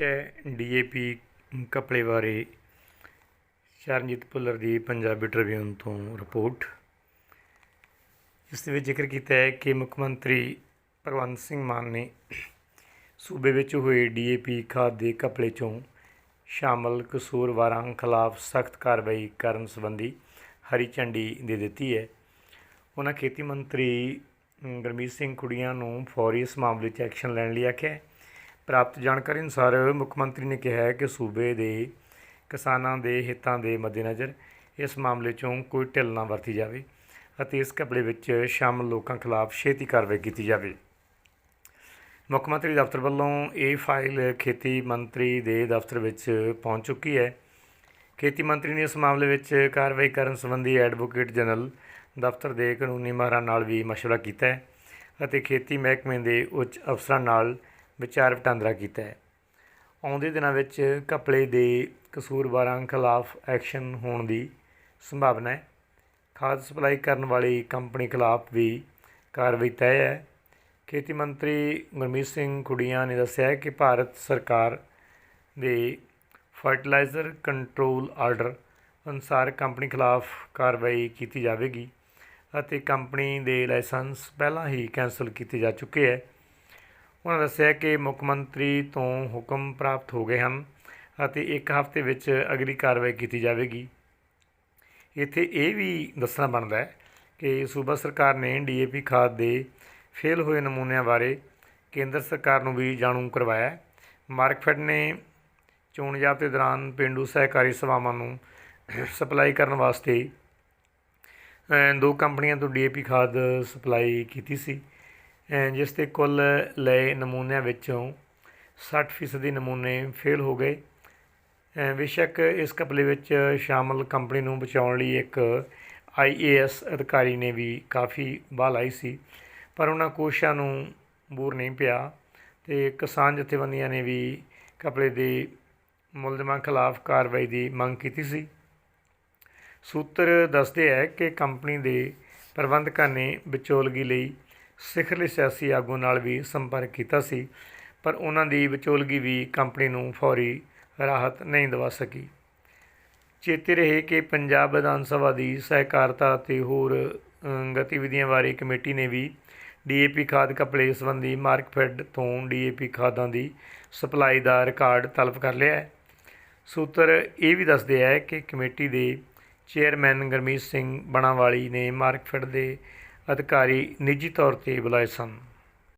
ਹੈ ਡੀਏਪੀ ਕਪੜੇ ਬਾਰੇ ਸ਼ਰਨਜੀਤ ਭੁੱਲਰ ਦੀ ਪੰਜਾਬੀ ਟ੍ਰਿਬਿਊਨ ਤੋਂ ਰਿਪੋਰਟ। ਇਸ ਦੇ ਵਿੱਚ ਜ਼ਿਕਰ ਕੀਤਾ ਹੈ ਕਿ ਮੁੱਖ ਮੰਤਰੀ ਭਗਵੰਤ ਸਿੰਘ ਮਾਨ ਨੇ ਸੂਬੇ ਵਿੱਚ ਹੋਏ ਡੀਏਪੀ ਖਾਦ ਦੇ ਕਪੜੇ ਚੋਂ ਸ਼ਾਮਲ ਕਸੂਰਵਾਰਾਂ ਖਿਲਾਫ ਸਖਤ ਕਾਰਵਾਈ ਕਰਨ ਸੰਬੰਧੀ ਹਰੀ ਝੰਡੀ ਦੇ ਦਿੱਤੀ ਹੈ। ਉਹਨਾਂ ਖੇਤੀ ਮੰਤਰੀ ਅਮ, ਗੁਰਮੀਤ ਸਿੰਘ ਕੁੜੀਆਂ ਨੂੰ ਫੌਰੀ ਇਸ ਮਾਮਲੇ 'ਚ ਐਕਸ਼ਨ ਲੈਣ ਲਈ ਆਖਿਆ ਪ੍ਰਾਪਤ ਜਾਣਕਾਰੀ ਅਨੁਸਾਰ ਮੁੱਖ ਮੰਤਰੀ ਨੇ ਕਿਹਾ ਹੈ ਕਿ ਸੂਬੇ ਦੇ ਕਿਸਾਨਾਂ ਦੇ ਹਿੱਤਾਂ ਦੇ ਮੱਦੇਨਜ਼ਰ ਇਸ ਮਾਮਲੇ 'ਚੋਂ ਕੋਈ ਢਿੱਲ ਨਾ ਵਰਤੀ ਜਾਵੇ ਅਤੇ ਇਸ ਘਪਲੇ ਵਿੱਚ ਸ਼ਾਮਲ ਲੋਕਾਂ ਖਿਲਾਫ ਛੇਤੀ ਕਾਰਵਾਈ ਕੀਤੀ ਜਾਵੇ। ਮੁੱਖ ਮੰਤਰੀ ਦਫ਼ਤਰ ਵੱਲੋਂ ਇਹ ਫਾਈਲ ਖੇਤੀ ਮੰਤਰੀ ਦੇ ਦਫ਼ਤਰ ਵਿੱਚ ਪਹੁੰਚ ਚੁੱਕੀ ਹੈ। ਖੇਤੀ ਮੰਤਰੀ ਨੇ ਇਸ ਮਾਮਲੇ ਵਿੱਚ ਕਾਰਵਾਈ ਕਰਨ ਸੰਬੰਧੀ ਐਡਵੋਕੇਟ ਜਨਰਲ ਦਫ਼ਤਰ ਦੇ ਕਾਨੂੰਨੀ ਮਾਹਰਾਂ ਨਾਲ ਵੀ ਮਸ਼ਵਰਾ ਕੀਤਾ ਹੈ ਅਤੇ ਖੇਤੀ ਮਹਿਕਮੇ ਦੇ ਉੱਚ ਅਫਸਰਾਂ ਨਾਲ ਵਿਚਾਰ ਵਟਾਂਦਰਾ ਕੀਤਾ ਹੈ। ਆਉਂਦੇ ਦਿਨਾਂ ਵਿੱਚ ਘਪਲੇ ਦੇ ਕਸੂਰਵਾਰਾਂ ਖਿਲਾਫ ਐਕਸ਼ਨ ਹੋਣ ਦੀ ਸੰਭਾਵਨਾ ਹੈ। ਖਾਦ ਸਪਲਾਈ ਕਰਨ ਵਾਲੀ ਕੰਪਨੀ ਖਿਲਾਫ ਵੀ ਕਾਰਵਾਈ ਤੈਅ ਹੈ। ਖੇਤੀ ਮੰਤਰੀ ਗੁਰਮੀਤ ਸਿੰਘ ਖੁੜੀਆਂ ਨੇ ਦੱਸਿਆ ਕਿ ਭਾਰਤ ਸਰਕਾਰ ਦੇ ਫਰਟੀਲਾਈਜ਼ਰ ਕੰਟਰੋਲ ਆਰਡਰ ਅਨੁਸਾਰ ਕੰਪਨੀ ਖਿਲਾਫ ਕਾਰਵਾਈ ਕੀਤੀ ਜਾਵੇਗੀ ਅਤੇ ਕੰਪਨੀ ਦੇ ਲਾਇਸੈਂਸ ਪਹਿਲਾਂ ਹੀ ਕੈਂਸਲ ਕੀਤੇ ਜਾ ਚੁੱਕੇ ਹੈ। ਉਹਨਾਂ ਦੱਸਿਆ ਕਿ ਮੁੱਖ ਮੰਤਰੀ ਤੋਂ ਹੁਕਮ ਪ੍ਰਾਪਤ ਹੋ ਗਏ ਹਨ ਅਤੇ ਇੱਕ ਹਫ਼ਤੇ ਵਿੱਚ ਅਗਲੀ ਕਾਰਵਾਈ ਕੀਤੀ ਜਾਵੇਗੀ। ਇੱਥੇ ਇਹ ਵੀ ਦੱਸਣਾ ਬਣਦਾ ਹੈ ਕਿ ਸੂਬਾ ਸਰਕਾਰ ਨੇ ਡੀਏਪੀ ਖਾਦ ਦੇ ਫੇਲ ਹੋਏ ਨਮੂਨਿਆਂ ਬਾਰੇ ਕੇਂਦਰ ਸਰਕਾਰ ਨੂੰ ਵੀ ਜਾਣੂ ਕਰਵਾਇਆ ਮਾਰਕਫੈਡ ਨੇ ਚੋਣ ਜ਼ਾਬਤੇ ਦੌਰਾਨ ਪੇਂਡੂ ਸਹਿਕਾਰੀ ਸਭਾਵਾਂ ਨੂੰ ਸਪਲਾਈ ਕਰਨ ਵਾਸਤੇ ਦੋ ਕੰਪਨੀਆਂ ਤੋਂ ਡੀਏਪੀ ਖਾਦ ਸਪਲਾਈ ਕੀਤੀ ਸੀ। ਜਿਸ ਦੇ ਕੁੱਲ ਲਏ ਨਮੂਨਿਆਂ ਵਿੱਚੋਂ 60% ਨਮੂਨੇ ਫੇਲ ਹੋ ਗਏ। ਬੇਸ਼ੱਕ ਇਸ ਘਪਲੇ ਵਿੱਚ ਸ਼ਾਮਲ ਕੰਪਨੀ ਨੂੰ ਬਚਾਉਣ ਲਈ ਇੱਕ ਆਈਏਐਸ ਅਧਿਕਾਰੀ ਨੇ ਵੀ ਕਾਫੀ ਬਾਹ ਲਾਈ ਸੀ, ਪਰ ਉਹਨਾਂ ਕੋਸ਼ਿਸ਼ਾਂ ਨੂੰ ਬੂਰ ਨਹੀਂ ਪਿਆ ਤੇ ਕਿਸਾਨ ਜਥੇਬੰਦੀਆਂ ਨੇ ਵੀ ਘਪਲੇ ਦੇ ਮੁਲਜ਼ਮਾਂ ਖਿਲਾਫ ਕਾਰਵਾਈ ਦੀ ਮੰਗ ਕੀਤੀ ਸੀ। ਸੂਤਰ ਦੱਸਦੇ ਹੈ ਕਿ ਕੰਪਨੀ ਦੇ ਪ੍ਰਬੰਧਕਾਂ ਨੇ ਵਿਚੋਲਗੀ ਲਈ ਸਿਖਰਲੀ ਸਿਆਸੀ ਆਗੂ ਨਾਲ ਵੀ ਸੰਪਰਕ ਕੀਤਾ ਸੀ, ਪਰ ਉਹਨਾਂ ਦੀ ਵਿਚੋਲਗੀ ਵੀ ਕੰਪਨੀ ਨੂੰ ਫੌਰੀ ਰਾਹਤ ਨਹੀਂ ਦਵਾ ਸਕੀ। ਚੇਤੇ ਰਹੇ ਕਿ ਪੰਜਾਬ ਵਿਧਾਨ ਸਭਾ ਦੀ ਸਹਿਕਾਰਤਾ ਅਤੇ ਹੋਰ ਗਤੀਵਿਧੀਆਂ ਬਾਰੇ ਕਮੇਟੀ ਨੇ ਵੀ ਡੀਏਪੀ ਖਾਦ ਘਪਲੇ ਸੰਬੰਧੀ ਮਾਰਕਫੈਡ ਤੋਂ ਡੀਏਪੀ ਖਾਦਾਂ ਦੀ ਸਪਲਾਈ ਦਾ ਰਿਕਾਰਡ ਤਲਬ ਕਰ ਲਿਆ ਹੈ। ਸੂਤਰ ਇਹ ਵੀ ਦੱਸਦੇ ਹੈ ਕਿ ਕਮੇਟੀ ਦੇ ਚੇਅਰਮੈਨ ਗੁਰਮੀਤ ਸਿੰਘ ਬਣਾਵਾਲੀ ਨੇ ਮਾਰਕਫੈਡ ਦੇ ਅਧਿਕਾਰੀ ਨਿੱਜੀ ਤੌਰ ਤੇ ਬੁਲਾਏ ਸਨ।